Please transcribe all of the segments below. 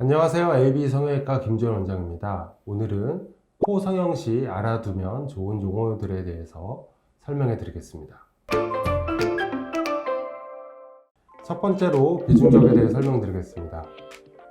안녕하세요. AB 성형외과 김지원 원장입니다. 오늘은 코 성형 시 알아두면 좋은 용어들에 대해서 설명해 드리겠습니다. 첫 번째로 비중격에 대해 설명드리겠습니다.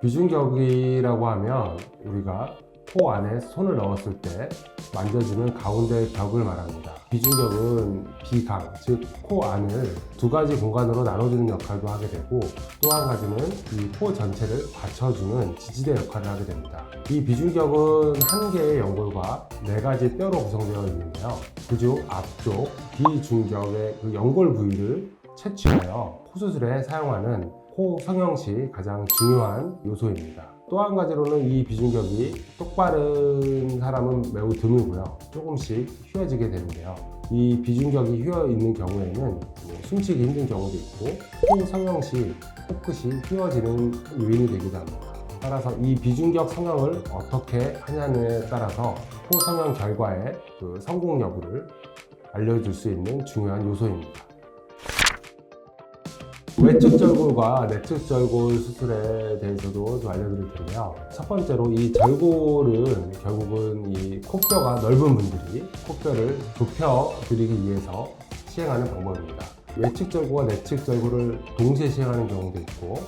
비중격이라고 하면 우리가 코 안에 손을 넣었을 때 만져주는 가운데 벽을 말합니다. 비중격은 비강, 즉 코 안을 두 가지 공간으로 나눠주는 역할도 하게 되고 또 한 가지는 이 코 전체를 받쳐주는 지지대 역할을 하게 됩니다. 이 비중격은 한 개의 연골과 네 가지 뼈로 구성되어 있는데요. 그중 앞쪽 비중격의 그 연골 부위를 채취하여 코 수술에 사용하는 코 성형 시 가장 중요한 요소입니다. 또 한 가지로는 이 비중격이 똑바른 사람은 매우 드물고요. 조금씩 휘어지게 되는데요. 이 비중격이 휘어 있는 경우에는 뭐 숨쉬기 힘든 경우도 있고 코 성형 시 코끝이 휘어지는 요인이 되기도 합니다. 따라서 이 비중격 성형을 어떻게 하냐에 따라서 코 성형 결과의 그 성공 여부를 알려줄 수 있는 중요한 요소입니다. 외측 절골과 내측 절골 수술에 대해서도 좀 알려드릴 텐데요. 첫 번째로 이 절골은 결국은 이 코뼈가 넓은 분들이 코뼈를 좁혀 드리기 위해서 시행하는 방법입니다. 외측 절골과 내측 절골을 동시에 시행하는 경우도 있고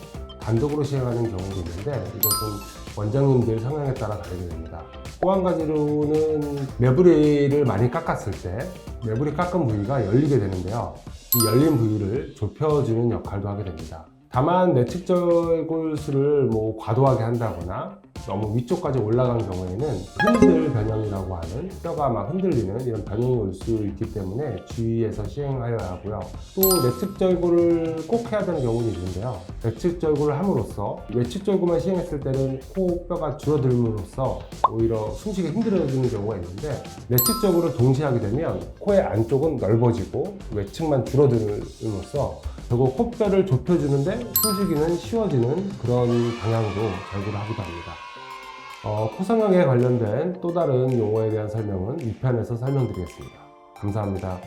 단독으로 시행하는 경우도 있는데 이것은 원장님들 성향에 따라 다르게 됩니다. 또 한 가지로는 매부리를 많이 깎았을 때 매부리 깎은 부위가 열리게 되는데요. 이 열린 부위를 좁혀주는 역할도 하게 됩니다. 다만 내측절골술을 뭐 과도하게 한다거나 너무 위쪽까지 올라간 경우에는 흔들 변형이라고 하는 뼈가 막 흔들리는 이런 변형이 올 수 있기 때문에 주의해서 시행하여야 하고요. 또 내측절골을 꼭 해야 되는 경우도 있는데요. 내측절골을 함으로써 외측절골만 시행했을 때는 코 뼈가 줄어들므로써 오히려 숨쉬기 힘들어지는 경우가 있는데 내측절골을 동시에 하게 되면 코의 안쪽은 넓어지고 외측만 줄어들므로써 결국 코뼈를 좁혀주는데 숨쉬기는 쉬워지는 그런 방향으로 절골을 하기도 합니다. 어, 코성형에 관련된 또 다른 용어에 대한 설명은 2편에서 설명드리겠습니다. 감사합니다.